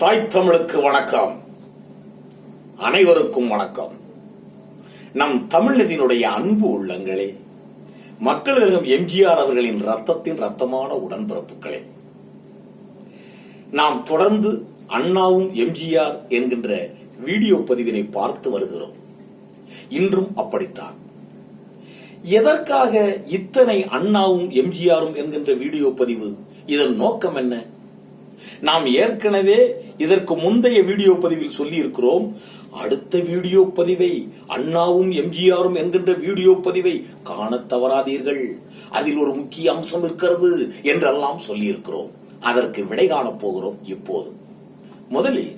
தாய் தமிழுக்கு வணக்கம். அனைவருக்கும் வணக்கம். நம் தமிழ்நதியினுடைய அன்பு உள்ளங்களே மக்களிடம் எம்ஜிஆர் அவர்களின் ரத்தத்தின் ரத்தமான உடன்பிறப்புகளே. நாம் தொடர்ந்து அண்ணாவும் எம்ஜிஆர் என்கின்ற வீடியோ பதிவினை பார்த்து வருகிறோம். இன்றும் அப்படித்தான். எதற்காக இத்தனை அண்ணாவும் எம்ஜிஆரும் என்கின்ற வீடியோ பதிவு இதன் நோக்கம் என்ன? நாம் ஏற்கனவே இதற்கு முந்தைய வீடியோ பதிவில் சொல்லி இருக்கிறோம் அடுத்த வீடியோ பதிவை அண்ணாவும் எம்ஜிஆரும் என்கின்ற வீடியோ பதிவை காண தவறாதீர்கள். அதில் ஒரு முக்கிய அம்சம் இருக்கிறது என்றெல்லாம் சொல்லி இருக்கிறோம் அதற்கு விடை காணப் போகிறோம் இப்போது. முதலில்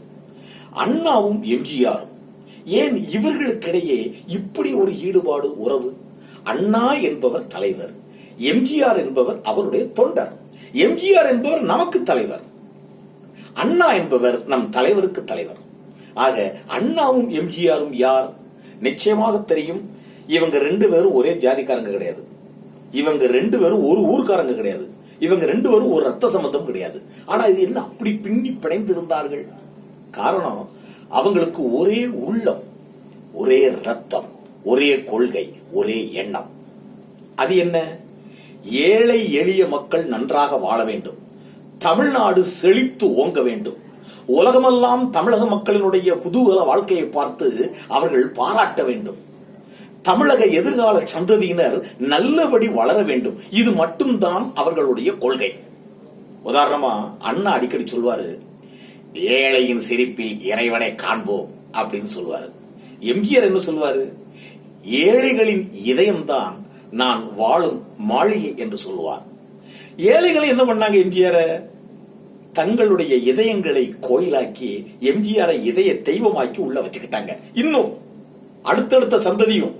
அண்ணாவும் எம்ஜிஆரும் ஏன் இவர்களுக்கிடையே இப்படி ஒரு ஈடுபாடு உறவு? அண்ணா என்பவர் தலைவர் எம்ஜிஆர் என்பவர் அவருடைய தொண்டர். எம்ஜிஆர் என்பவர் நமக்கு தலைவர். அண்ணா என்பவர் நம் தலைவருக்கு தலைவர். ஆக அண்ணாவும் எம்ஜிஆரும் யார்? நிச்சயமாக தெரியும் இவங்க ரெண்டு பேரும் ஒரே ஜாதிக்காரங்க கிடையாது. இவங்க ரெண்டு பேரும் ஒரு ஊர்க்காரங்க கிடையாது. இவங்க ரெண்டு பேரும் ஒரு ரத்த சம்பந்தம் கிடையாது. ஆனா இது என்ன அப்படி பின்னி பிணைந்து இருந்தார்கள் காரணம் அவங்களுக்கு ஒரே உள்ளம் ஒரே ரத்தம் ஒரே கொள்கை ஒரே எண்ணம். அது என்ன? ஏழை எளிய மக்கள் நன்றாக வாழ வேண்டும். தமிழ்நாடு செழித்து ஓங்க வேண்டும். உலகமெல்லாம் தமிழக மக்களினுடைய குதூகல வாழ்க்கையை பார்த்து அவர்கள் பாராட்ட வேண்டும். தமிழக எதிர்கால சந்ததியினர் நல்லபடி வளர வேண்டும். இது மட்டும்தான் அவர்களுடைய கொள்கை. உதாரணமா அண்ணா அடிக்கடி சொல்வாரு ஏழையின் சிரிப்பில் இறைவனை காண்போம் அப்படின்னு சொல்வாரு. எம்ஜிஆர் என்ன சொல்வாரு? ஏழைகளின் இதயம்தான் நான் வாழும் மாளிகை என்று சொல்லுவார். ஏழைகளை என்ன பண்ணாங்க எம்ஜிஆர்? தங்களுடைய இதயங்களை கோயிலாக்கி எம்ஜிஆரை இதய தெய்வமாக்கி உள்ள வச்சுக்கிட்டாங்க. இன்னும் அடுத்தடுத்த சந்ததியும்.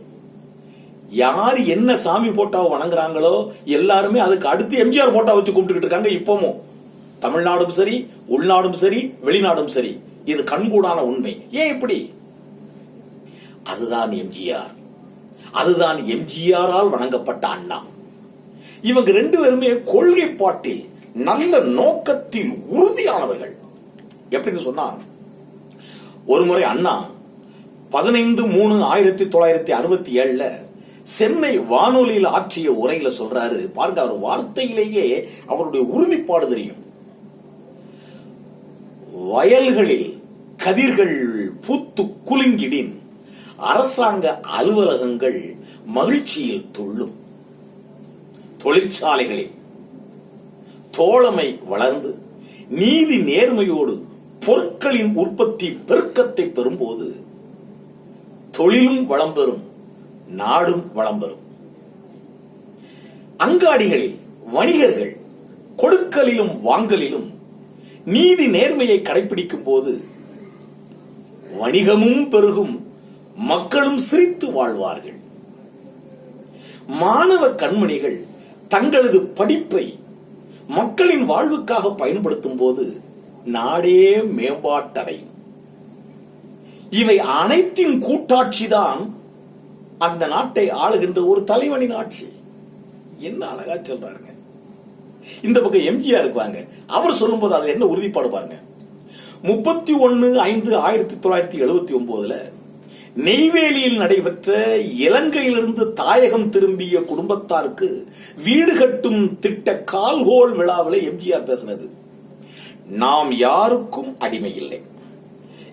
யார் என்ன சாமி போட்டாவை வணங்குறாங்களோ எல்லாருமே அதுக்கு அடுத்து எம்ஜிஆர் போட்டா வச்சு கும்பிட்டுக்கிட்டு இருக்காங்க இப்பவும். தமிழ்நாடும் சரி உள்நாடும் சரி வெளிநாடும் சரி. இது கண்கூடான உண்மை. ஏன் இப்படி? அதுதான் எம்ஜிஆர். அதுதான் எம்ஜிஆரால் வணங்கப்பட்ட அண்ணா. இவங்க ரெண்டு பேருமே கொள்கை பாட்டில் நல்ல நோக்கத்தில் உறுதியானவர்கள். எப்படின்னு சொன்னா ஒரு முறை அண்ணா பதினைந்து மூணு ஆயிரத்தி தொள்ளாயிரத்தி அறுபத்தி ஏழுல சென்னை வானொலியில் ஆற்றிய உரையில சொல்றாரு பாருங்க அவர் வார்த்தையிலேயே அவருடைய உறுதிப்பாடு தெரியும். வயல்களில் கதிர்கள் பூத்து குலுங்கிடின் அரசாங்க அலுவலகங்கள் மகிழ்ச்சியில் துள்ளும். தொழிற்சாலைகளில் தோழமை வளர்ந்து நீதி நேர்மையோடு பொருட்களின் உற்பத்தி பெருக்கத்தை பெறும்போது தொழிலும் வளம் பெறும் நாடும் வளம் பெறும். அங்காடிகளில் வணிகர்கள் கொடுக்கலிலும் வாங்கலிலும் நீதி நேர்மையை கடைபிடிக்கும் போது வணிகமும் பெருகும் மக்களும் சிரித்து வாழ்வார்கள். மாணவ கண்மணிகள் தங்களது படிப்பை மக்களின் வாழ்வுக்காக பயன்படுத்தும் போது நாடே மேம்பாட்டடையும் இவை அனைத்தின் கூட்டாட்சிதான் அந்த நாட்டை ஆளுகின்ற ஒரு தலைவனின் ஆட்சி. என்ன அழகா சொல்றாருங்க. இந்த பக்கம் எம்ஜிஆர் இருப்பாங்க. அவர் சொல்லும்போது அது என்ன உறுதிப்பாடு பாருங்க. முப்பத்தி ஒன்னு ஐந்து ஆயிரத்தி தொள்ளாயிரத்தி எழுபத்தி ஒன்பதுல நெய்வேலியில் நடைபெற்ற இலங்கையிலிருந்து தாயகம் திரும்பிய குடும்பத்தாருக்கு வீடு கட்டும் திட்ட கால்கோல் விழாவில் எம்ஜிஆர் பேசினது. நாம் யாருக்கும் அடிமை இல்லை.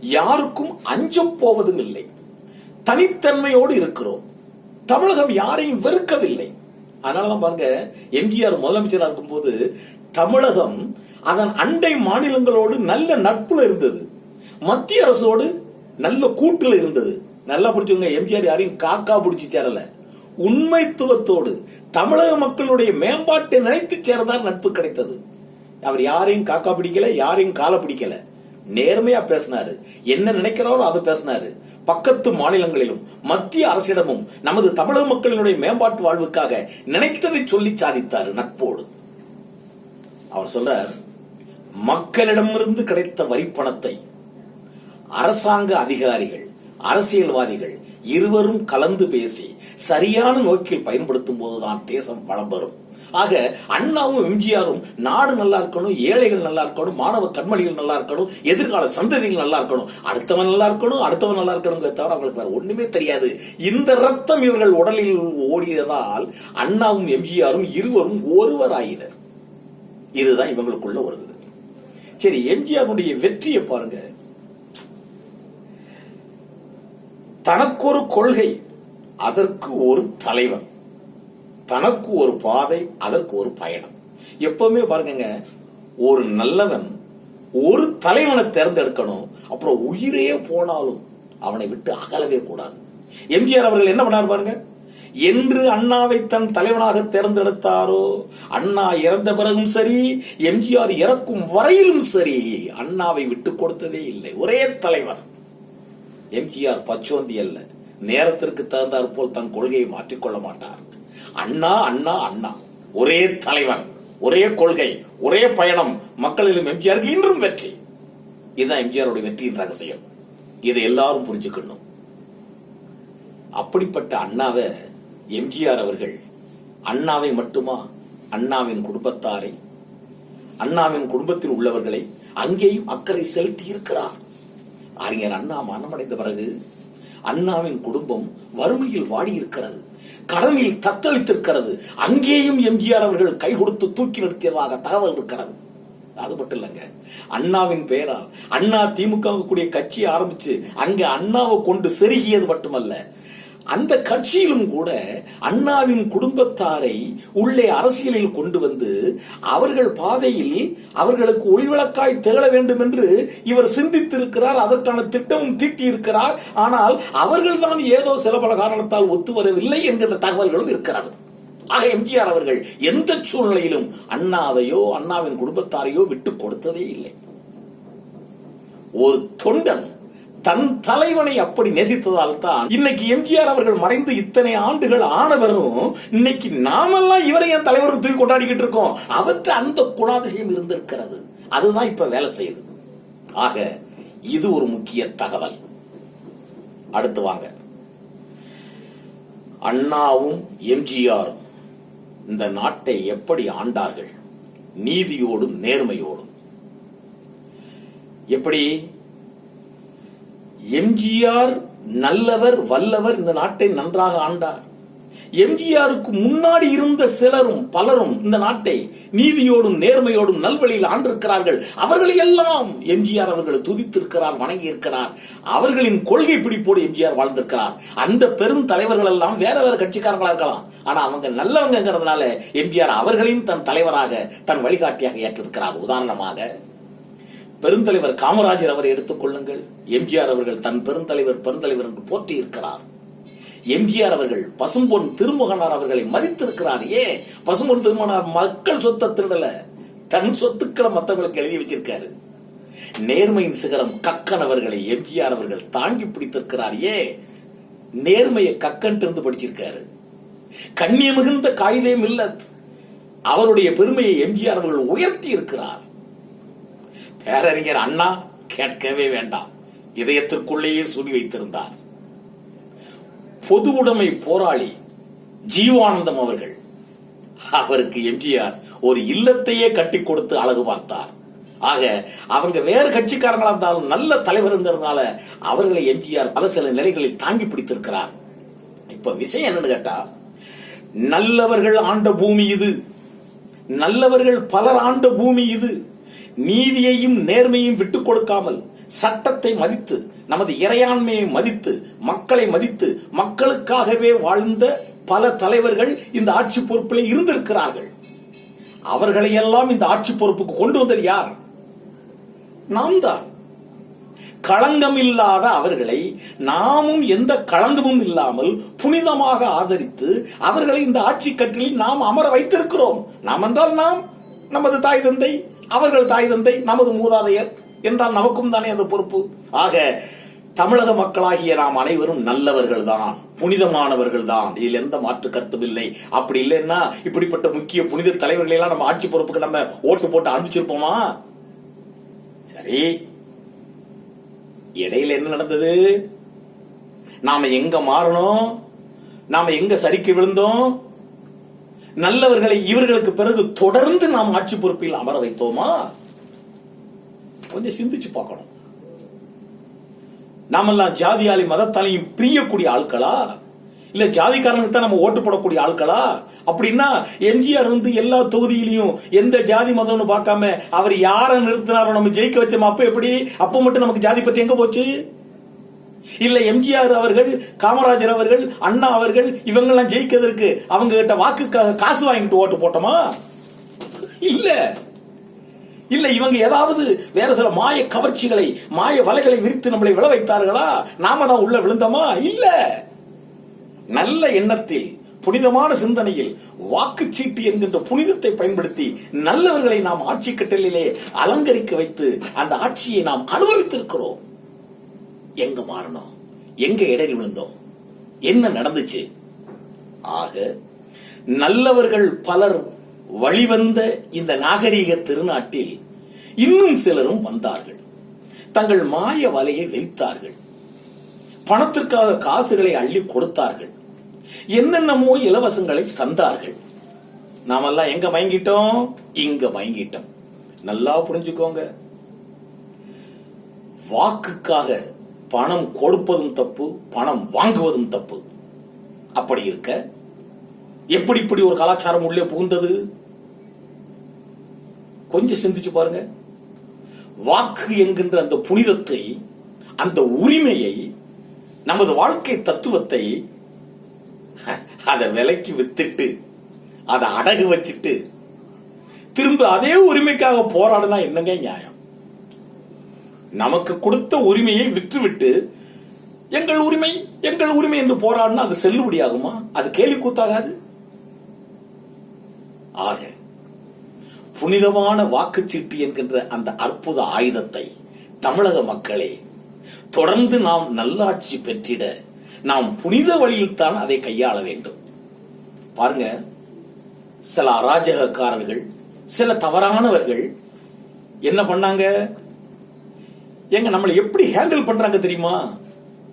யாருக்கும் அஞ்சம் போவதும் இல்லை. தனித்தன்மையோடு இருக்கிறோம். தமிழகம் யாரையும் வெறுக்கவில்லை. அதனாலதான் பாருங்க எம்ஜிஆர் முதலமைச்சராக இருக்கும்போது தமிழகம் அதன் அண்டை மாநிலங்களோடு நல்ல நட்புல இருந்தது. மத்திய அரசோடு நல்ல கூட்டுல இருந்தது. நல்லா பிடிச்சவங்க எம்ஜிஆர் யாரையும் காக்கா பிடிச்சி சேரல. உண்மைத்துவத்தோடு தமிழக மக்களுடைய மேம்பாட்டை நினைத்து சேரதான் நட்பு கிடைத்தது. அவர் யாரையும் காக்கா பிடிக்கல யாரையும் கால பிடிக்கல. நேர்மையா பேசினாரு. என்ன நினைக்கிறாரோ அதை பேசினாரு. பக்கத்து மாநிலங்களிலும் மத்திய அரசிடமும் நமது தமிழக மக்களினுடைய மேம்பாட்டு வாழ்வுக்காக நினைத்ததை சொல்லி சாதித்தார் நட்போடு. அவர் சொல்றார் மக்களிடமிருந்து கிடைத்த வரிப்பணத்தை அரசாங்க அதிகாரிகள் அரசியல்வாதிகள் இருவரும் கலந்து பேசி சரியான நோக்கில் பயன்படுத்தும் போதுதான் தேசம் வளம் பெறும். ஆக அண்ணாவும் எம்ஜிஆரும் நாடு நல்லா இருக்கணும் ஏழைகள் நல்லா இருக்கணும் மாணவ கண்மணிகள் நல்லா இருக்கணும் எதிர்கால சந்ததிகள் நல்லா இருக்கணும். அடுத்தவன் நல்லா இருக்கணும் அடுத்தவன் நல்லா இருக்கணுங்கிறத தவிர அவங்களுக்கு வேற ஒண்ணுமே தெரியாது. இந்த ரத்தம் இவர்கள் உடலில் ஓடியதால் அண்ணாவும் எம்ஜிஆரும் இருவரும் ஒருவராயினர். இதுதான் இவங்களுக்குள்ள ஒரு சரி எம்ஜிஆருடைய வெற்றியை பாருங்க. தனக்கொரு கொள்கை அதற்கு ஒரு தலைவன். தனக்கு ஒரு பாதை அதற்கு ஒரு பயணம். எப்பவுமே பாருங்க ஒரு நல்லவன் ஒரு தலைவனை தேர்ந்தெடுக்கணும் அப்புறம் உயிரே போனாலும் அவனை விட்டு அகலவே கூடாது. எம்ஜிஆர் அவர்கள் என்ன பண்ணார் பாருங்க என்று அண்ணாவை தன் தலைவனாக தேர்ந்தெடுத்தாரோ அண்ணா இறந்த பிறகும் சரி எம்ஜிஆர் இறக்கும் வரையிலும் சரி அண்ணாவை விட்டு கொடுத்ததே இல்லை. ஒரே தலைவர் எம்ஜிஆர் பச்சோந்தி அல்ல. நேரத்திற்கு தகுந்தாற் போல் தன் கொள்கையை மாற்றிக்கொள்ள மாட்டார். அண்ணா அண்ணா அண்ணா. ஒரே தலைவன் ஒரே கொள்கை ஒரே பயணம் மக்களிலும் எம்ஜிஆருக்கு இன்றும் வெற்றி. இதுதான் எம்ஜிஆருடைய வெற்றியின் ரகசியம். இதை எல்லாரும் புரிஞ்சுக்கணும். அப்படிப்பட்ட அண்ணாவை எம்ஜிஆர் அவர்கள் அண்ணாவை மட்டுமா? அண்ணாவின் குடும்பத்தாரை அண்ணாவின் குடும்பத்தில் உள்ளவர்களை அங்கேயும் அக்கறை செலுத்தி இருக்கிறார். அறிஞர் அண்ணா மரணமடைந்த பிறகு அண்ணாவின் குடும்பம் வறுமையில் வாடியிருக்கிறது கடனில் தத்தளித்திருக்கிறது அங்கேயும் எம்ஜிஆர் அவர்கள் கை கொடுத்து தூக்கி நிறுத்தியதாக தகவல் இருக்கிறது. அது மட்டும் இல்லைங்க. அண்ணாவின் பெயரால் அண்ணா திமுக கூடிய கட்சி ஆரம்பிச்சு அங்க அண்ணாவை கொண்டு செருகியது மட்டுமல்ல அந்த கட்சியிலும் கூட அண்ணாவின் குடும்பத்தாரை உள்ளே அரசியலில் கொண்டு வந்து அவர்கள் பாதையில் அவர்களுக்கு ஒளிவிளக்காய் திகழ வேண்டும் என்று இவர் சிந்தித்திருக்கிறார் அதற்கான திட்டமும் தீட்டியிருக்கிறார். ஆனால் அவர்கள் தான் ஏதோ சில பல காரணத்தால் ஒத்து வரவில்லை என்கிற தகவல்களும் இருக்கிறது. ஆக எம்ஜிஆர் அவர்கள் எந்த சூழ்நிலையிலும் அண்ணாவையோ அண்ணாவின் குடும்பத்தாரையோ விட்டு கொடுத்ததே இல்லை. ஒரு தொண்டன் தன் தலைவனை அப்படி நேசித்ததால் தான் இன்னைக்கு எம்ஜிஆர் அவர்கள் மறைந்து இத்தனை ஆண்டுகள் ஆனவரும் இன்னைக்கு நாமெல்லாம் இவரை என் தலைவர் தூக்கி கொண்டாடிக்கிட்டு இருக்கோம். அவற்ற அந்த குணாதிசயம் இருந்திருக்கிறது. அதுதான் இப்ப வேலை செய்யுது. ஆக இது ஒரு முக்கிய தகவல். அடுத்து வாங்க. அண்ணாவும் எம்ஜிஆரும் இந்த நாட்டை எப்படி ஆண்டார்கள்? நீதியோடும் நேர்மையோடும். எப்படி? எம்ஜிஆர் நல்லவர் வல்லவர் இந்த நாட்டை நன்றாக ஆண்டார். எம்ஜிஆருக்கு முன்னாடி இருந்த சிலரும் பலரும் இந்த நாட்டை நீதியோடும் நேர்மையோடும் நல்வழியில் ஆண்டிருக்கிறார்கள். அவர்களை எல்லாம் எம்ஜிஆர் அவர்களை துதித்திருக்கிறார் வணங்கி இருக்கிறார் அவர்களின் கொள்கை பிடிப்போடு எம்ஜிஆர் வாழ்ந்திருக்கிறார். அந்த பெரும் தலைவர்கள் எல்லாம் வேற வேற கட்சிக்காரங்களா இருக்கலாம். ஆனா அவங்க நல்லவங்கிறதுனால எம்ஜிஆர் அவர்களையும் தன் தலைவராக தன் வழிகாட்டியாக ஏற்றிருக்கிறார். உதாரணமாக பெருந்தலைவர் காமராஜர் அவரை எடுத்துக் கொள்ளுங்கள். எம்ஜிஆர் அவர்கள் தன் பெருந்தலைவர் பெருந்தலைவர் என்று போற்றி இருக்கிறார் எம்ஜிஆர் அவர்கள் பசும்பொன் திருமுகனார் அவர்களை மதித்திருக்கிறார். ஏன் பசும்பொன் திருமகனார் மக்கள் சொத்தை திருடல. தன் சொத்துக்களை மற்றவங்களுக்கு எழுதி வச்சிருக்காரு. நேர்மையின் சிகரம் கக்கன் அவர்களை எம்ஜிஆர் அவர்கள் தாங்கி பிடித்திருக்கிறார். ஏன் நேர்மையை கக்கன் இருந்து படிச்சிருக்காரு. கண்ணிய மிகுந்த காகிதம் இல்ல அவருடைய பெருமையை எம்ஜிஆர் அவர்கள் உயர்த்தி இருக்கிறார். பேரறிஞர் அண்ணா கேட்கவே வேண்டாம். இதயத்திற்குள்ளேயே சொல்லி வைத்திருந்தார். பொது உடைமை போராளி ஜீவானந்தம் அவர்கள் அவருக்கு எம்ஜிஆர் ஒரு இல்லத்தையே கட்டி கொடுத்து அழகு பார்த்தார். ஆக அவங்க வேறு கட்சிக்காரங்களா இருந்தாலும் நல்ல தலைவருங்கிறதுனால அவர்களை எம்ஜிஆர் பல சில நிலைகளில் தாங்கி பிடித்திருக்கிறார். இப்ப விஷயம் என்னன்னு கேட்டா நல்லவர்கள் ஆண்ட பூமி இது நல்லவர்கள் பலர் ஆண்ட பூமி இது நீதியையும் நேர்மையும் விட்டுக் கொடுக்காமல் சட்டத்தை மதித்து நமது இறையாண்மையை மதித்து மக்களை மதித்து மக்களுக்காகவே வாழ்ந்த பல தலைவர்கள் இந்த ஆட்சி பொறுப்பில் இருந்திருக்கிறார்கள். அவர்களை எல்லாம் இந்த ஆட்சி பொறுப்புக்கு கொண்டு வந்தது யார்? நாம் தான். களங்கம் இல்லாத அவர்களை நாமும் எந்த களங்கமும் இல்லாமல் புனிதமாக ஆதரித்து அவர்களை இந்த ஆட்சி கட்டிலில் நாம் அமர வைத்திருக்கிறோம். நாம் என்றால் நாம் நமது தாய் தந்தை அவர்கள் தாய் தந்தை நமது மூதாதையர் என்றால் நமக்கும் தானே அந்த பொறுப்பு. ஆக தமிழக மக்களாகிய நாம் அனைவரும் நல்லவர்கள் தான் புனிதமானவர்கள் தான் இதில் எந்த மாற்று கருத்தும் இல்லை. அப்படி இல்லைன்னா இப்படிப்பட்ட முக்கிய புனித தலைவர்களெல்லாம் நம்ம ஆட்சி பொறுப்புக்கு நம்ம ஓட்டு போட்டு அனுப்பிச்சிருப்போமா? சரி. இடையில என்ன நடந்தது? நாம எங்க மாறணும்? நாம எங்க சரிக்கு விழுந்தோம்? நல்லவர்களை இவர்களுக்கு பிறகு தொடர்ந்து நாம் ஆட்சி பொறுப்பில் அமர வைத்தோமா? கொஞ்சம் சிந்திச்சு பார்க்கணும். நாமெல்லாம் ஜாதியாலி மதத்தாலையும் பிரியக்கூடிய ஆட்களா? இல்ல ஜாதிக்காரனுக்கு தான் நம்ம ஓட்டு போடக்கூடிய ஆட்களா? அப்படின்னா எம்ஜிஆர் வந்து எல்லா தொகுதியிலையும் எந்த ஜாதி மதம்னு பார்க்காம அவர் யாரை நிறுத்தினாரோ நம்ம ஜெயிக்க வச்சோம்? அப்ப எப்படி? அப்ப மட்டும் நமக்கு ஜாதி பற்றி எங்க போச்சு? இல்ல எம்ஜிஆர் அவர்கள் காமராஜர் அவர்கள் அண்ணா அவர்கள் இவங்கெல்லாம் ஜெயிக்கிறதுக்கு அவங்க கிட்ட வாக்குக்காக காசு வாங்கிட்டு ஓட்டு போட்டோமா? இல்ல. இல்ல இவங்க ஏதாவது வேற சில மாய கவர்ச்சிகளை மாய வலைகளை விரித்து நம்மளை விழ வைத்தார்களா? நாம தான் உள்ள விழுந்தோமா? இல்ல. நல்ல எண்ணத்தில் புனிதமான சிந்தனையில் வாக்குச்சீட்டு என்கின்ற புனிதத்தை பயன்படுத்தி நல்லவர்களை நாம் ஆட்சி கட்டலிலே அலங்கரிக்க வைத்து அந்த ஆட்சியை நாம் அனுபவித்திருக்கிறோம். எங்க மாறணும்? எங்க இடறி விழுந்தோம்? என்ன நடந்துச்சு? ஆக நல்லவர்கள் பலர் வழிவந்த இந்த நாகரீக திருநாட்டில் இன்னும் சிலரும் வந்தார்கள். தங்கள் மாய வலையை வைத்தார்கள் பணத்திற்காக காசுகளை அள்ளி கொடுத்தார்கள். என்னென்னமோ இலவசங்களை தந்தார்கள். நாமெல்லாம் எங்க மயங்கிட்டோம்? இங்க மயங்கிட்டோம். நல்லா புரிஞ்சுக்கோங்க. வாக்குக்காக பணம் கொடுப்பதும் தப்பு பணம் வாங்குவதும் தப்பு. அப்படி இருக்க எப்படி இப்படி ஒரு கலாச்சாரம் உள்ளே புகுந்தது? கொஞ்சம் சிந்திச்சு பாருங்க. வாக்கு என்கின்ற அந்த புனிதத்தை அந்த உரிமையை நமது வாழ்க்கை தத்துவத்தை அதை விலைக்கு வித்துட்டு அதை அடகு வச்சுட்டு திரும்ப அதே உரிமைக்காக போராடுனா என்னங்க நியாயம்? நமக்கு கொடுத்த உரிமையை விற்றுவிட்டு எங்கள் உரிமை எங்கள் உரிமை என்று போராடினா அது செல்லுபடியாகுமா? அது கேலி கூத்தாகாது ஆக புனிதமான வாக்குச்சீட்டு என்கின்ற அந்த அற்புத ஆயுதத்தை தமிழக மக்களே தொடர்ந்து நாம் நல்லாட்சி பெற்றிட நாம் புனித வழியில் தான் அதை கையாள வேண்டும். பாருங்க சில அராஜகக்காரர்கள் சில தவறானவர்கள் என்ன பண்ணாங்க? எங்க நம்மளை எப்படி ஹேண்டில் பண்றாங்க தெரியுமா?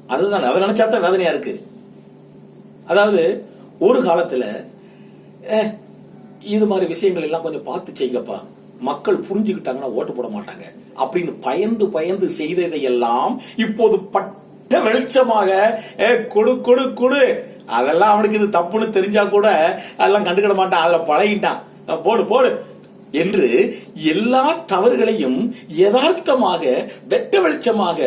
அதுதான் அதை நினைச்சா தான் வேதனையா இருக்கு. அதாவது ஒரு காலத்துல இது மாதிரி விஷயங்கள் எல்லாம் கொஞ்சம் பார்த்து செய்யுங்கப்பா மக்கள் புரிஞ்சுக்கிட்டாங்கன்னா ஓட்டு போட மாட்டாங்க. அப்படின்னு பயந்து பயந்து செய்ததையெல்லாம் இப்போது பட்ட வெளிச்சமாக "ஏ, கொடு கொடு கொடு. அதெல்லாம் அவனுக்கு இது தப்புன்னு தெரிஞ்சா கூட அதெல்லாம் கண்டுக்கிட மாட்டான். அதுல பழகிட்டான். போடு போடு. என்று எல்லா தவறுகளையும் யதார்த்தமாக வெட்ட வெளிச்சமாக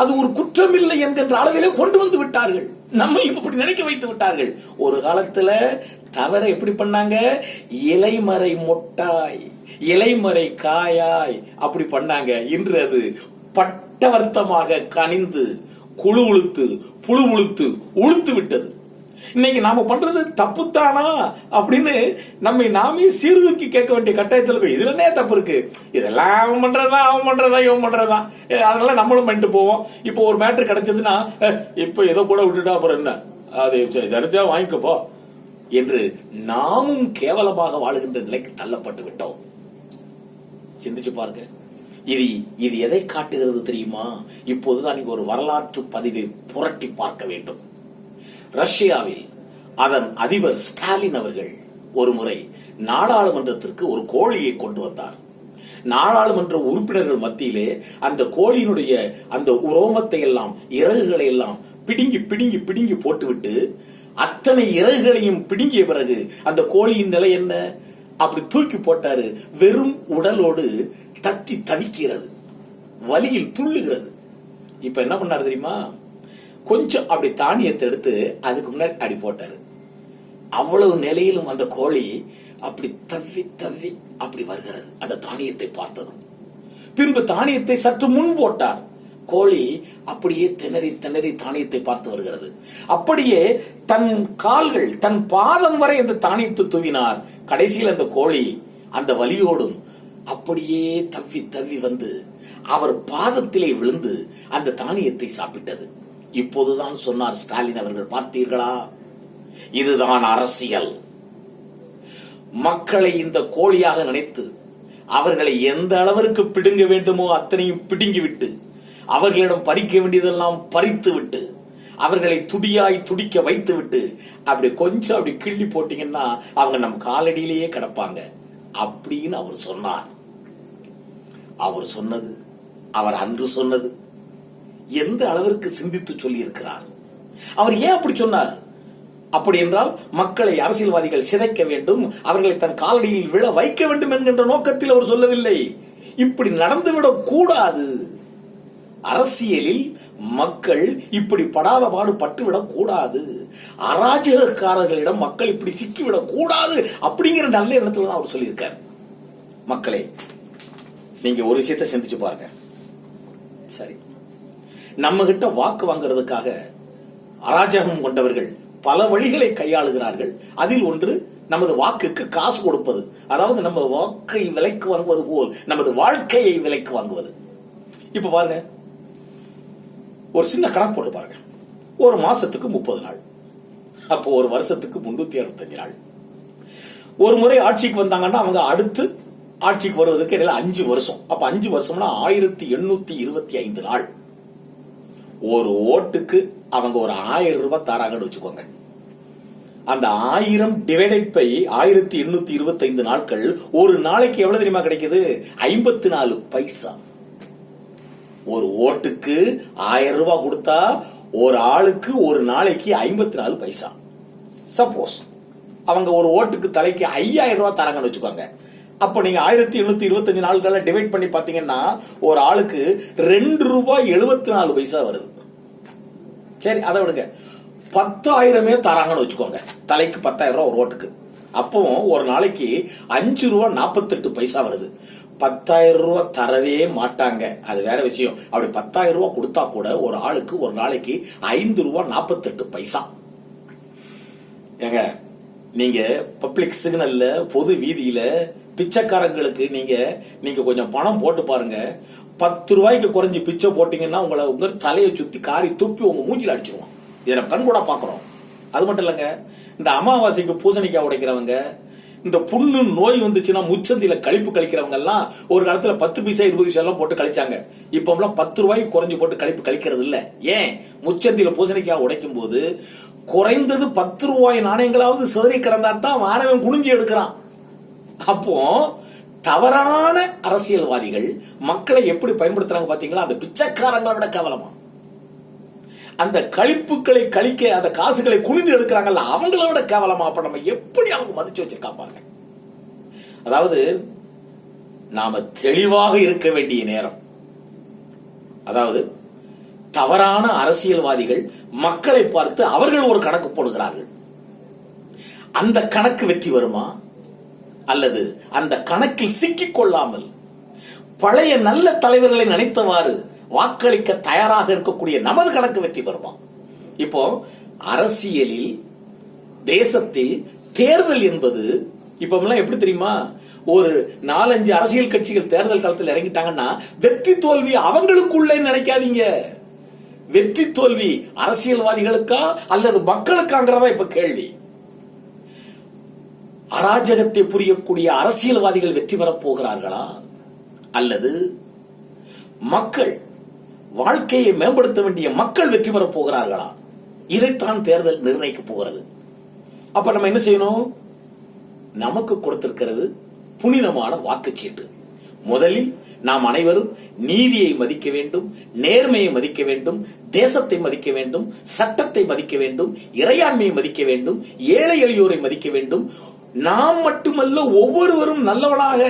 அது ஒரு குற்றமில்லை என்கின்ற அளவிலே கொண்டு வந்து விட்டார்கள். நம்மையும் இப்படி நினைக்க வைத்து விட்டார்கள். ஒரு காலத்துல தவற எப்படி பண்ணாங்க? இலைமறை மொட்டாய் இலைமறை காயாய் அப்படி பண்ணாங்க. இன்று அது பட்டவர்த்தமாக கனிந்து குழு உளுத்து புழு உளுத்து உளுத்து விட்டது. இன்னைக்கு நாம பண்றது தப்புத்தானா அப்படின்னு நம்மை நாமே சீர்தூக்கி கேட்க வேண்டிய கட்டாயத்தில் இருக்கு இதுல என்ன தப்பு இருக்கு? இதெல்லாம் அவன் பண்றதா அவன் பண்றதா இவன் பண்றதா? அதெல்லாம் நம்மளும் பண்ணிட்டு போவோம். இப்போ ஒரு மேட்ரு கிடைச்சதுன்னா இப்போ ஏதோ கூட விட்டுட்டா அப்புறம் என்ன? அது தெரிஞ்சா வாங்கிக்கப்போ என்று நாமும் கேவலமாக வாழுகின்ற நிலைக்கு தள்ளப்பட்டு விட்டோம். சிந்திச்சு பாருங்க. இது இது எதை காட்டுகிறது தெரியுமா? இப்போதுதான் நீங்க ஒரு வரலாற்று பதிவை புரட்டி பார்க்க வேண்டும். ரஷ்யாவில் அதன் அதிபர் ஸ்டாலின் அவர்கள் ஒரு முறை நாடாளுமன்றத்திற்கு ஒரு கோழியை கொண்டு வந்தார். நாடாளுமன்ற உறுப்பினர்கள் மத்தியிலே அந்த கோழியினுடைய அந்த உரோமத்தை எல்லாம் இறகுகளை எல்லாம் பிடுங்கி பிடுங்கி பிடுங்கி போட்டுவிட்டு அத்தனை இறகுகளையும் பிடுங்கிய பிறகு அந்த கோழியின் நிலை என்ன? அப்படி தூக்கி போட்டாரு. வெறும் உடலோடு தத்தி தவிக்கிறது. வலியில் துள்ளுகிறது. இப்ப என்ன பண்ணாரு தெரியுமா? கொஞ்சம் அப்படி தானியத்தை எடுத்து அதுக்கு முன்னாடி அடி போட்டாரு. அவ்வளவு நிலையிலும் அந்த கோழி அப்படி தவ்வி தவ்வி அப்படி வருகிறது. அந்த தானியத்தை பார்த்ததும். பின்பு தானியத்தை சற்று முன் போட்டார். கோழி அப்படியே திணறி திணறி தானியத்தை பார்த்து வருகிறது. அப்படியே தன் கால்கள் தன் பாதம் வரை அந்த தானியத்தை தூவினார். கடைசியில் அந்த கோழி அந்த வலியோடும் அப்படியே தவ்வி தவ்வி வந்து அவர் பாதத்திலே விழுந்து அந்த தானியத்தை சாப்பிட்டது. இப்போதுதான் சொன்னார் ஸ்டாலின் அவர்கள் பார்த்தீர்களா? இதுதான் அரசியல். மக்களை இந்த கோழியாக நினைத்து அவர்களை எந்த அளவிற்கு பிடுங்க வேண்டுமோ அத்தனையும் பிடுங்கிவிட்டு அவர்களிடம் பறிக்க வேண்டியதெல்லாம் பறித்து விட்டு அவர்களை துடியாய் துடிக்க வைத்து விட்டு அப்படி கொஞ்சம் அப்படி கிள்ளி போட்டீங்கன்னா அவங்க நம்ம காலடியிலேயே கிடப்பாங்க. அப்படின்னு அவர் சொன்னார். அவர் சொன்னது அவர் அன்று சொன்னது. எந்த அளவிற்கு சிந்தித்து சொல்லியிருக்கிறார்? அவர் ஏன் அப்படி சொன்னார்? அப்படி என்றால் மக்களை அரசியல்வாதிகள் சிதைக்க வேண்டும் அவர்களை தன் காலடியில் விழ வைக்க வேண்டும் என்கின்ற நோக்கத்தில் அவர் சொல்லவில்லை. இப்படி நடந்துவிடக் கூடாது. அரசியலில் மக்கள் இப்படி படாத பாடு பட்டுவிடக் கூடாது. அராஜகக்காரர்களிடம் மக்கள் இப்படி சிக்கிவிடக் கூடாது அப்படிங்கிற நல்ல எண்ணத்துல தான் அவர் சொல்லியிருக்கார். மக்களே நீங்க ஒரு விஷயத்தை சிந்திச்சு பாருங்க. சரி. நம்ம கிட்ட வாக்கு வாங்குறதுக்காக அராஜகம் கொண்டவர்கள் பல வழிகளை கையாளுகிறார்கள். அதில் ஒன்று நமது வாக்குக்கு காசு கொடுப்பது. அதாவது நம்ம வாக்கை விலைக்கு வாங்குவது போல் நமது வாழ்க்கையை விலைக்கு வாங்குவது. இப்ப பாருங்க. ஒரு சின்ன கணக்கு போட்டு பாருங்க. ஒரு மாசத்துக்கு முப்பது நாள். அப்போ ஒரு வருஷத்துக்கு முன்னூத்தி அறுபத்தஞ்சு நாள். ஒரு முறை ஆட்சிக்கு வந்தாங்கன்னா அவங்க அடுத்து ஆட்சிக்கு வருவதற்கு இடையில அஞ்சு வருஷம். அப்ப அஞ்சு வருஷம்னா ஆயிரத்தி எண்ணூத்தி இருபத்தி ஐந்து நாள். ஒரு ஓட்டுக்கு அவங்க ஒரு ஆயிரம் ரூபாய் தராங்கன்னு வச்சுக்கோங்க. அந்த ஆயிரம் டிவைடட் பை ஆயிரத்தி எண்ணூத்தி இருபத்தி ஐந்து நாட்கள் ஒரு நாளைக்கு எவ்வளவு தெரியுமா கிடைக்குது? ஐம்பத்தி நாலு பைசா. ஒரு ஓட்டுக்கு ஆயிரம் ரூபாய் கொடுத்தா ஒரு ஆளுக்கு ஒரு நாளைக்கு ஐம்பத்தி நாலு பைசா. சப்போஸ் அவங்க ஒரு ஓட்டுக்கு தலைக்கு ஐயாயிரம் ரூபாய் தராங்கன்னு வச்சுக்கோங்க. அப்போ நீங்க ஆயிரத்தி எண்ணூத்தி இருபத்தஞ்சு நாள்களை டிவைட் பண்ணி பாத்தீங்கன்னா ஒரு ஆளுக்கு ரெண்டு ரூபாய் எழுபத்தி நாலு பைசா வருது. சரி அதை விடுங்க. பத்தாயிரமே தராங்கன்னு வச்சுக்கோங்க. தலைக்கு பத்தாயிரம் ரூபாய் ஒரு ஓட்டுக்கு. அப்போ ஒரு நாளைக்கு அஞ்சு ரூபா நாற்பத்தெட்டு பைசா வருது. பத்தாயிரம் ரூபா தரவே மாட்டாங்க. அது வேற விஷயம். அப்படி பத்தாயிரம் ரூபாய் கொடுத்தா கூட ஒரு ஆளுக்கு ஒரு நாளைக்கு ஐந்து ரூபா நாற்பத்தெட்டு பைசா. ஏங்க நீங்க பப்ளிக் சிக்னல்ல பொது வீதியில பிச்சைக்காரங்களுக்கு நீங்க நீங்க கொஞ்சம் பணம் போட்டு பாருங்க. பத்து ரூபாய்க்கு குறைஞ்சி பிச்சை போட்டீங்கன்னா உங்களை உங்க தலையை சுத்தி காரி துப்பி உங்க மூஞ்சில அடிச்சிருவோம் இதை கண் கூட பாக்குறோம் அது மட்டும் இல்லங்க இந்த அமாவாசைக்கு பூசணிக்காய் உடைக்கிறவங்க இந்த புண்ணு நோய் வந்துச்சுன்னா முச்சந்தில கழிப்பு கழிக்கிறவங்க எல்லாம் ஒரு காலத்துல பத்து பைசா இருபது பைசா எல்லாம் போட்டு கழிச்சாங்க. இப்ப எல்லாம் பத்து ரூபாய்க்கு குறைஞ்சு போட்டு கழிப்பு கழிக்கிறது இல்ல. ஏன்? முச்சந்தில பூசணிக்காய் உடைக்கும் போது குறைந்தது பத்து ரூபாய் நாணயங்களாவது சிதறி கிடந்தா தான் வானவன் குனிஞ்சு எடுக்கிறான். அப்போ தவறான அரசியல்வாதிகள் மக்களை எப்படி பயன்படுத்துறாங்க பாத்தீங்களா? அந்த பிச்சைக்காரங்களை விட கேவலமா. அந்த கழிப்புகளை கழிக்க அந்த காசுகளை குனிந்து எடுக்கிறாங்கல்ல அவங்கள விட கேவலமா? அப்ப நம்ம எப்படி அவங்க மதிச்சு வச்சிருக்கா பாருங்க. அதாவது நாம தெளிவாக இருக்க வேண்டிய நேரம். அதாவது தவறான அரசியல்வாதிகள் மக்களை பார்த்து அவர்கள் ஒரு கணக்கு போடுகிறார்கள். அந்த கணக்கு வெற்றி வருமா? அல்லது அந்த கணக்கில் சிக்கிக் கொள்ளாமல் பழைய நல்ல தலைவர்களை நினைத்தவாறு வாக்களிக்க தயாராக இருக்கக்கூடிய நமது கணக்கு வெற்றி பெறுவோம் இப்போ அரசியலில் தேசத்தில் தேர்தல் என்பது இப்ப எப்படி தெரியுமா? ஒரு நாலஞ்சு அரசியல் கட்சிகள் தேர்தல் காலத்தில் இறங்கிட்டாங்கன்னா வெற்றி தோல்வி அவங்களுக்குள்ளே நினைக்காதீங்க. வெற்றி தோல்வி அரசியல்வாதிகளுக்கா அல்லது மக்களுக்காங்கிறதா இப்ப கேள்வி. அராஜகத்தை புரியக்கூடிய அரசியல்வாதிகள் வெற்றி பெறப் போகிறார்களா? அல்லது மக்கள் வாழ்க்கையை மேம்படுத்த வேண்டிய மக்கள் வெற்றி பெறப் போகிறார்களா? இதைத்தான் தேர்தல் நிர்ணயிக்க போகிறது. அப்ப நம்ம என்ன செய்யணும்? நமக்கு கொடுத்திருக்கிறது புனிதமான வாக்குச்சீட்டு. முதலில் நாம் அனைவரும் நீதியை மதிக்க வேண்டும் நேர்மையை மதிக்க வேண்டும் தேசத்தை மதிக்க வேண்டும் சட்டத்தை மதிக்க வேண்டும் இறையாண்மையை மதிக்க வேண்டும் ஏழை எளியோரை மதிக்க வேண்டும் நாம் மட்டுமல்ல ஒவ்வொருவரும் நல்லவனாக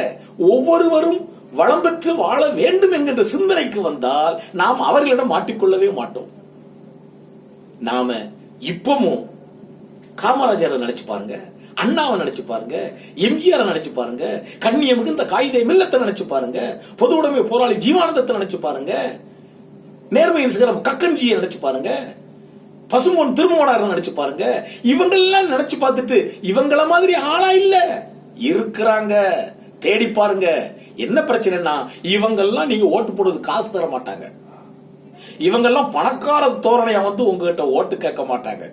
ஒவ்வொருவரும் வளம் பெற்று வாழ வேண்டும் என்கின்ற சிந்தனைக்கு வந்தால் நாம் அவர்களிடம் மாட்டிக்கொள்ளவே மாட்டோம். நாம இப்பவும் காமராஜரை நினைச்சு பாருங்க அண்ணாவை நினைச்சு பாருங்க எம்ஜிஆர் நினைச்சு பாருங்க கண்ணிய மிகுந்த காகிதை மில்லத்தை நினைச்சு பாருங்க பொது உடைமை போராளி ஜீவானந்தத்தை நினைச்சு பாருங்க நேர்மையின் சிகரம் கக்கன்ஜியை நினைச்சு பாருங்க பசுமோன் திருமோனார் நினைச்சு பாருங்க. இவங்கெல்லாம் நினைச்சு பார்த்துட்டு இவங்கள மாதிரி ஆளா இல்ல. இருக்கிறாங்க. தேடி பாருங்க. என்ன பிரச்சனைனா இவங்கெல்லாம் நீங்க ஓட்டு போடுறது காசு தர மாட்டாங்க. இவங்கெல்லாம் பணக்கார தோரணையா வந்து உங்ககிட்ட ஓட்டு கேட்க மாட்டாங்க.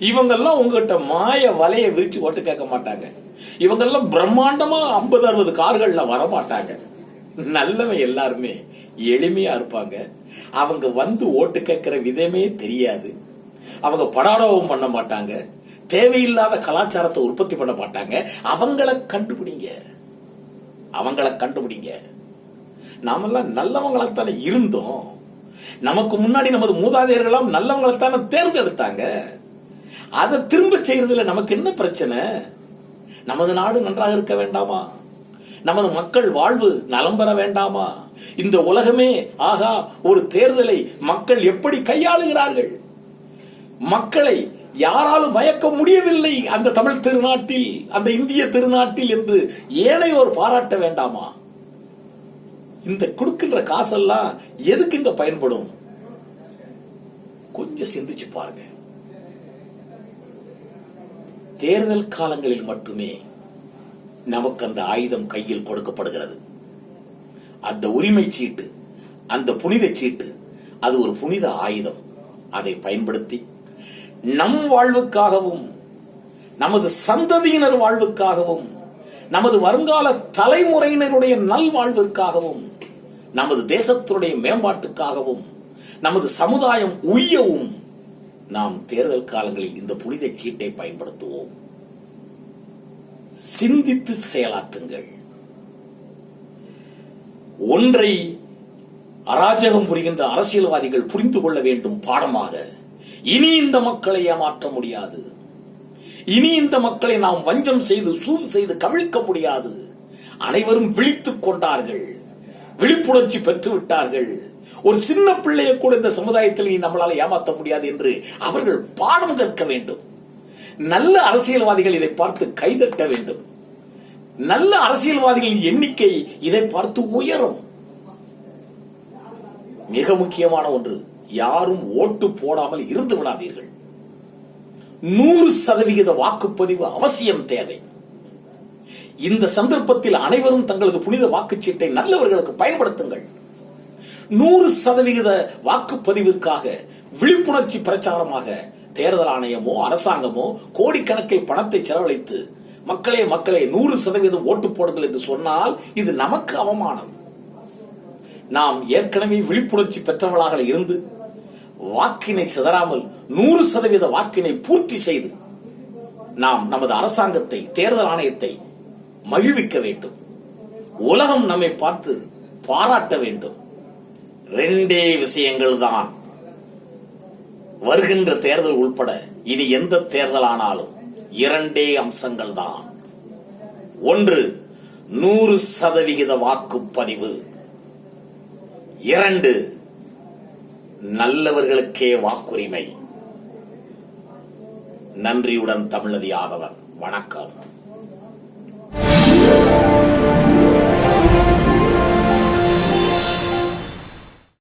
இவங்கெல்லாம் உங்ககிட்ட மாய வலைய விரிச்சு ஓட்டு கேட்க மாட்டாங்க. இவங்கெல்லாம் பிரம்மாண்டமா ஐம்பது அறுபது கார்கள்ல வர மாட்டாங்க நல்லவன் எல்லாருமே எளிமையா இருப்பாங்க. அவங்க வந்து ஓட்டு கேட்கிற விதமே தெரியாது. அவங்க படாடவும் பண்ண மாட்டாங்க. தேவையில்லாத கலாச்சாரத்தை உற்பத்தி பண்ண மாட்டாங்க. அவங்கள கண்டுபிடிங்க. அவங்கள கண்டுபிடிங்க. நாமெல்லாம் நல்லவங்களாத்தானே இருந்தோம். நமக்கு முன்னாடி நமது மூதாதையர்களாம் நல்லவங்களைத்தானே தேர்ந்தெடுத்தாங்க. அதை திரும்ப செய்யறதுல நமக்கு என்ன பிரச்சனை? நமது நாடு நன்றாக இருக்க வேண்டாமா? நமது மக்கள் வாழ்வு நலம் பெற வேண்டாமா? இந்த உலகமே ஆகா ஒரு தேர்தலை மக்கள் எப்படி கையாளுகிறார்கள்? மக்களை யாராலும் மயக்க முடியவில்லை அந்த தமிழ் திருநாட்டில் அந்த இந்திய திருநாட்டில் என்று ஏனையோர் பாராட்ட வேண்டாமா? இந்த கொடுக்கின்ற காசெல்லாம் எதுக்கு இந்த பயன்படும்? கொஞ்சம் சிந்திச்சு பாருங்க. தேர்தல் காலங்களில் மட்டுமே நமக்கு அந்த ஆயுதம் கையில் கொடுக்கப்படுகிறது. அந்த உரிமை சீட்டு அந்த புனித சீட்டு அது ஒரு புனித ஆயுதம். அதை பயன்படுத்தி நம் வாழ்வுக்காகவும் நமது சந்ததியினர் வாழ்வுக்காகவும் நமது வருங்கால தலைமுறையினருடைய நல்வாழ்விற்காகவும் நமது தேசத்தினுடைய மேம்பாட்டுக்காகவும் நமது சமுதாயம் உய்யவும் நாம் தேர்தல் காலங்களில் இந்த புனித சீட்டை பயன்படுத்துவோம். சிந்தித்து செயலாற்றுங்கள். ஒன்றை அராஜகம் புரிகின்ற அரசியல்வாதிகள் புரிந்து கொள்ள வேண்டும் பாடமாக. இனி இந்த மக்களை ஏமாற்ற முடியாது. இனி இந்த மக்களை நாம் வஞ்சம் செய்து சூது செய்து கவிழ்க்க முடியாது. அனைவரும் விழித்துக் கொண்டார்கள். விழிப்புணர்ச்சி பெற்று விட்டார்கள். ஒரு சின்ன பிள்ளையை கூட இந்த சமுதாயத்தில் நீ நம்மளால ஏமாற்ற முடியாது என்று அவர்கள் பாடம் கற்க வேண்டும். நல்ல அரசியல்வாதிகள் இதை பார்த்து கைதட்ட வேண்டும். நல்ல அரசியல்வாதிகளின் எண்ணிக்கை இதை பார்த்து உயரும். மிக முக்கியமான ஒன்று. யாரும் ஓட்டு போடாமல் இருந்து விடாதீர்கள். நூறு சதவிகித வாக்குப்பதிவு அவசியம் தேவை. இந்த சந்தர்ப்பத்தில் அனைவரும் தங்களது புனித வாக்குச்சீட்டை நல்லவர்களுக்கு பயன்படுத்துங்கள். நூறு சதவிகித வாக்குப்பதிவிற்காக விழிப்புணர்ச்சி பிரச்சாரமாக தேர்தல் ஆணையமோ அரசாங்கமோ கோடிக்கணக்கில் பணத்தை செலவழித்து மக்களே மக்களே நூறு சதவீதம் ஓட்டு போடுங்கள் என்று சொன்னால் இது நமக்கு அவமானம். நாம் ஏற்கனவே விழிப்புணர்ச்சி பெற்றவர்களாக இருந்து வாக்கினை சிதறாமல் நூறு சதவீத வாக்கினை பூர்த்தி செய்து நாம் நமது அரசாங்கத்தை தேர்தல் ஆணையத்தை மகிழ்விக்க வேண்டும். உலகம் நம்மை பார்த்து பாராட்ட வேண்டும். ரெண்டே விஷயங்கள் தான் வருகின்ற தேர்தல் உள்பட இனி எந்த தேர்தல் ஆனாலும் இரண்டே அம்சங்கள் தான் ஒன்று நூறு சதவிகித வாக்குப்பதிவு. இரண்டு நல்லவர்களுக்கே வாக்குரிமை. நன்றியுடன் தமிழதி ஆதவன். வணக்கம்.